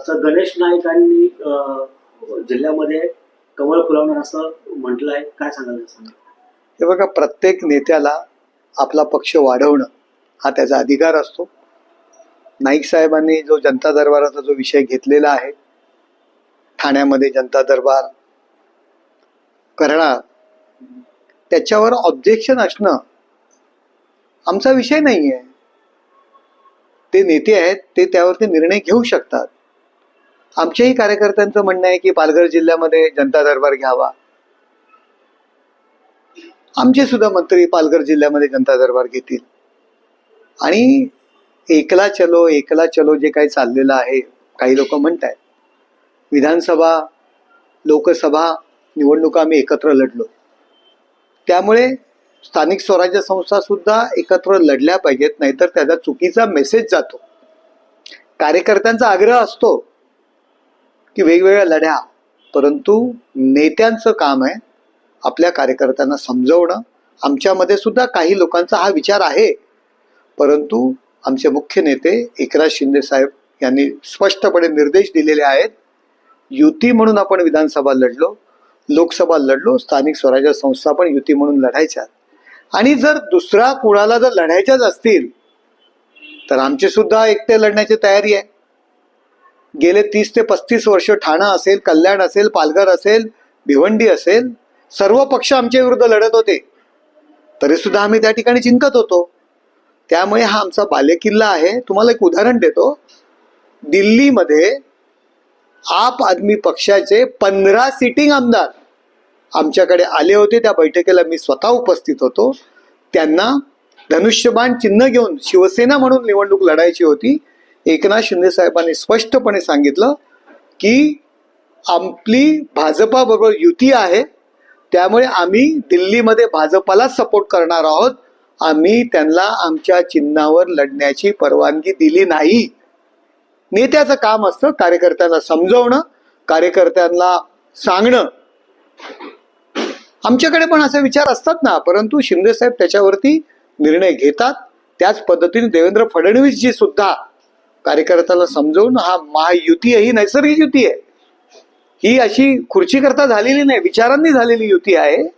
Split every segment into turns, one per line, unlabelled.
असं गणेश नाईकांनी जिल्ह्यामध्ये कमळ फुलवणार असं म्हटलं आहे. काय सांगायचं
हे बघा प्रत्येक नेत्याला आपला पक्ष वाढवणं हा त्याचा अधिकार असतो. नाईक साहेबांनी जो जनता दरबाराचा जो विषय घेतलेला आहे ठाण्यामध्ये जनता दरबार करणार त्याच्यावर ऑब्जेक्शन असणं आमचा विषय नाही आहे ते नेते आहेत ते त्यावरती निर्णय घेऊ शकतात. आमच्याही कार्यकर्त्यांचं म्हणणं आहे की पालघर जिल्ह्यामध्ये जनता दरबार घ्यावा. आमचे सुद्धा मंत्री पालघर जिल्ह्यामध्ये जनता दरबार घेतील. आणि एकला चलो एकला चलो जे काही चाललेलं आहे काही लोक म्हणत आहेत विधानसभा लोकसभा निवडणुका आम्ही एकत्र लढलो. त्यामुळे स्थानिक स्वराज्य संस्था सुद्धा एकत्र लढल्या पाहिजेत नाहीतर त्याचा चुकीचा मेसेज जातो. कार्यकर्त्यांचा आग्रह असतो. की वेगवेगळ्या लढ्या परंतु नेत्यांचं काम आहे आपल्या कार्यकर्त्यांना समजवणं. आमच्यामध्ये सुद्धा काही लोकांचा हा विचार आहे. परंतु आमचे मुख्य नेते एकनाथ शिंदे साहेब यांनी स्पष्टपणे निर्देश दिलेले आहेत. युती म्हणून आपण विधानसभा लढलो लोकसभा लढलो स्थानिक स्वराज्य संस्था पण युती म्हणून लढायच्या. आणि जर दुसरा कुणाला जर लढायच्याच असतील तर आमची सुद्धा एकटे लढण्याची तयारी आहे. गेले तीस ते पस्तीस वर्ष ठाणा असेल कल्याण असेल पालघर असेल भिवंडी असेल सर्व पक्ष आमच्या विरुद्ध लढत होते. तरी सुद्धा आम्ही त्या ठिकाणी जिंकत होतो. त्यामुळे हा आमचा बालेकिल्ला आहे. तुम्हाला एक उदाहरण देतो. दिल्लीमध्ये आप आदमी पक्षाचे पंधरा सिटिंग आमदार आमच्याकडे आले होते. त्या बैठकीला मी स्वतः उपस्थित होतो. त्यांना धनुष्यबाण चिन्ह घेऊन शिवसेना म्हणून निवडणूक लढायची होती. एकनाथ शिंदे साहेबांनी स्पष्टपणे सांगितलं की आपली भाजपाबरोबर युती आहे त्यामुळे आम्ही दिल्लीमध्ये भाजपालाच सपोर्ट करणार आहोत. आम्ही त्यांना आमच्या चिन्हावर लढण्याची परवानगी दिली नाही. नेत्याचं काम असतं कार्यकर्त्यांना समजवणं कार्यकर्त्यांना सांगणं. आमच्याकडे पण असे विचार असतात ना परंतु शिंदे साहेब त्याच्यावरती निर्णय घेतात. त्याच पद्धतीने देवेंद्र फडणवीसजी सुद्धा कार्यकर्त्याला समजवून हा महायुती आहे ही नैसर्गिक युती आहे. ही अशी खुर्ची करता झालेली नाही विचारांनी झालेली युती आहे.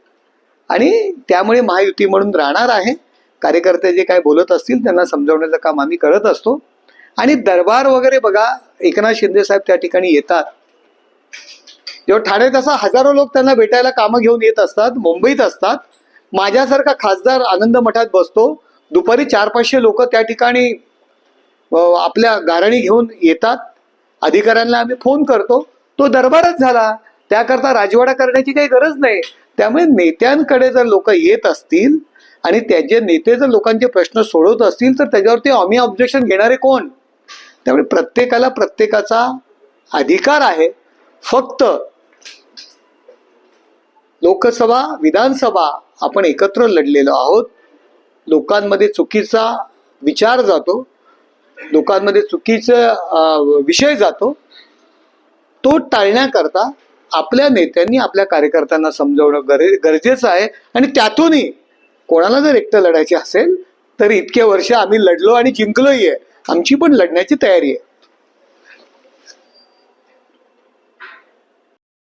आणि त्यामुळे महायुती म्हणून राहणार आहे. कार्यकर्ते जे काय बोलत असतील त्यांना समजवण्याचं काम आम्ही करत असतो. आणि दरबार वगैरे बघा एकनाथ शिंदे साहेब त्या ठिकाणी येतात. जेव्हा ठाण्यात असा हजारो लोक त्यांना भेटायला कामं घेऊन येत असतात मुंबईत असतात. माझ्यासारखा खासदार आनंद मठात बसतो. दुपारी चार पाचशे लोक त्या ठिकाणी आपल्या गारणी घेऊन येतात. अधिकाऱ्यांना आम्ही फोन करतो. तो दरबारच झाला. त्याकरता राजवाडा करण्याची काही गरज नाही. त्यामुळे नेत्यांकडे जर लोक येत असतील आणि त्याचे नेते जर लोकांचे प्रश्न सोडवत असतील तर त्याच्यावरती आम्ही ऑब्जेक्शन घेणारे कोण? त्यामुळे प्रत्येकाला प्रत्येकाचा अधिकार आहे. फक्त लोकसभा विधानसभा आपण एकत्र लढलेलो आहोत. लोकांमध्ये चुकीचा विचार जातो. लोकांमध्ये चुकीचा विषय जातो तो टाळण्याकरता आपल्या नेत्यांनी आपल्या कार्यकर्त्यांना समजवणं गरे गरजेचं आहे. आणि त्यातूनही कोणाला जर एकटं लढायचे असेल तर इतके वर्ष आम्ही लढलो आणि जिंकलोही आहे. आमची पण लढण्याची तयारी आहे.